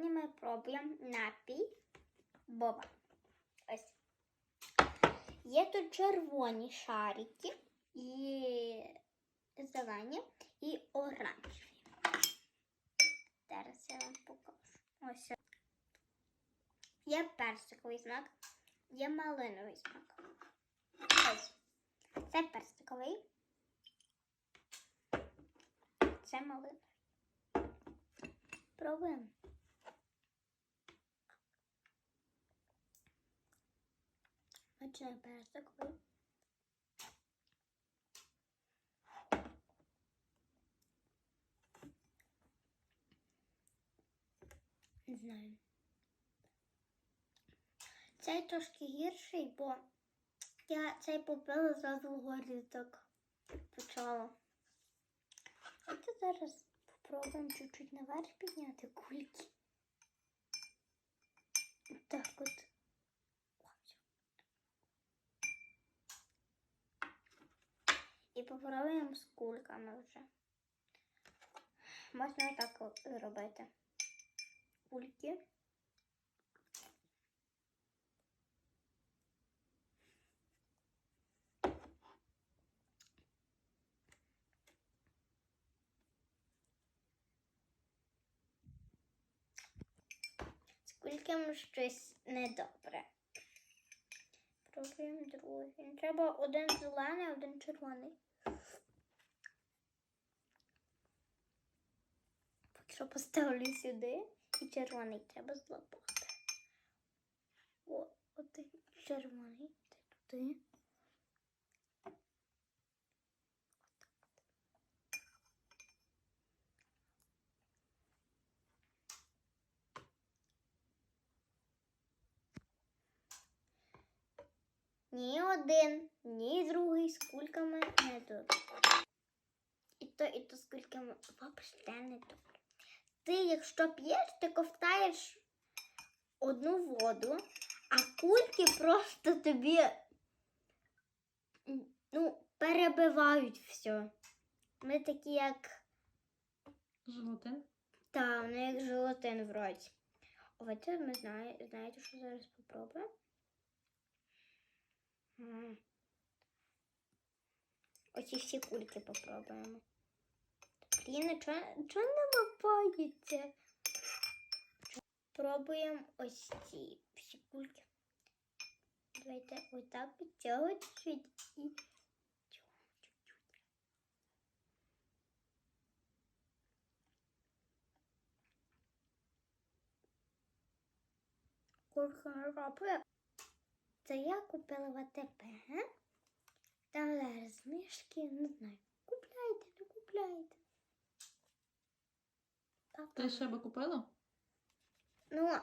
попробуємо напій Боба. Ось. Є тут червоні шарики і зелені і оранжеві. Зараз я вам покажу. Ось. Є персиковий смак, є малиновий смак. Ось. Це персиковий. Це малиновий. Пробуємо. Персиковий. Не знаю. Цей трошки гірший, бо я цей попила зразу вгорі так почала. Давайте зараз попробуємо чуть-чуть наверх підняти кульки. Так от. Ось. І попробуємо з кульками вже. Можна і так от робити. Кульки. З кульками щось недобре. Пробуємо другий. Треба один зелений, один червоний. Що поставлю сюди і червоний треба злопати. О, один червоний. Туди. Ні один, ні другий з кульками. І то, взагалі не добре. Ти, якщо п'єш, ти ковтаєш одну воду, а кульки просто тобі ну, перебивають все. Ми такі, як Желатин. та, вони як желатин в роті. Давайте ми знає, знаєте, що зараз попробуємо? Оці всі кульки попробуємо. Блін, чого не лопається? Пробуємо ось ці всі кульки. Давайте отак підтягувати чуть і. Кулька не робить. Це я купила в АТП. Там зараз знижки, не знаю. Купляйте, не купляйте. Ти ще би купила? Ну,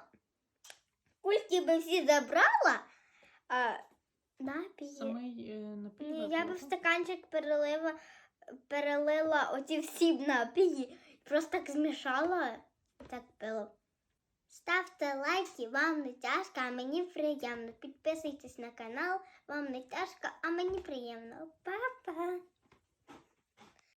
кульки би всі забрала, а напії. Самий е, напій. Ні, я би в стаканчик перелила, перелила оці всі напії, просто так змішала, так пила. Ставте лайки, вам не тяжко, а мені приємно. Підписуйтесь на канал, вам не тяжко, а мені приємно. Па-па!